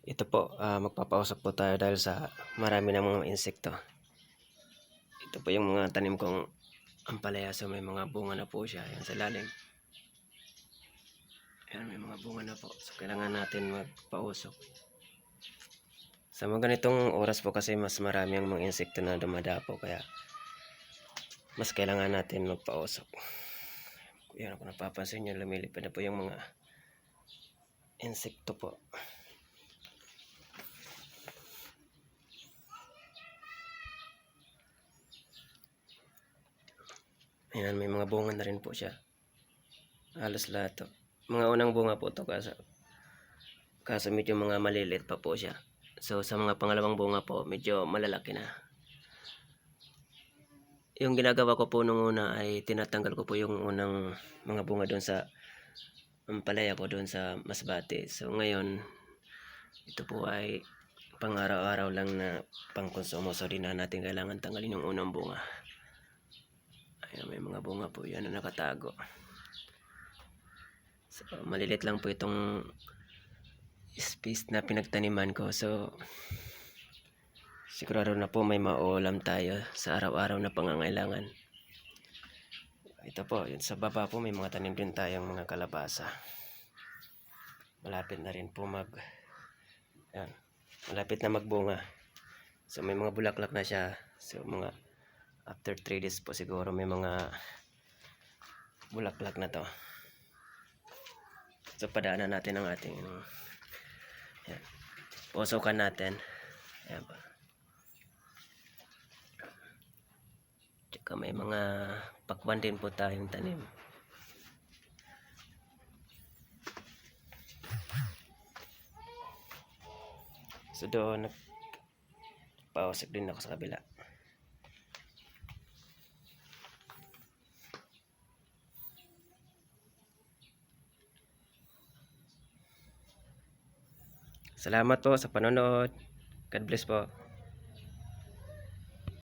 Ito po, ah, magpapausap po tayo dahil sa marami ng mga insekto. Ito po yung mga tanim kong ampalaya. So may mga bunga na po siya. Yan sa lalim. Yan, may mga bunga na po. So kailangan natin magpausok. Sa mga ganitong oras po kasi mas marami ang mga insekto na dumadapo. Kaya mas kailangan natin magpausok. Yan kung napapansin nyo, lumilipad na po yung mga insekto po. Ayan, may mga bunga na rin po siya. Halos lahat to. Mga unang bunga po to kaso, kaso medyo mga maliliit pa po siya. So sa mga pangalawang bunga po, medyo malalaki na. Yung ginagawa ko po nung una ay tinatanggal ko po yung unang mga bunga doon sa ampalaya ko doon sa Masbate. So ngayon, ito po ay pang araw-araw lang na pangkonsumo. So di na natin kailangan tanggalin yung unang bunga. Ayan, may mga bunga po yan na nakatago. So, malilit lang po itong space na pinagtaniman ko. So, sigurado na po may maulam tayo sa araw-araw na pangangailangan. Ito po, yun sa baba po may mga tanim din tayong mga kalabasa. Malapit na rin po mag yan, malapit na magbunga. So may mga bulaklak na siya. So mga after 3 days po siguro may mga bulaklak na to. So padaanan natin ang ating ano, yan. Pusukan natin. Ayan pa. Tsaka may mga pakwan din po tayong tanim. So doon nag pausap din ako sa kabila. Salamat po sa panonood. God bless po.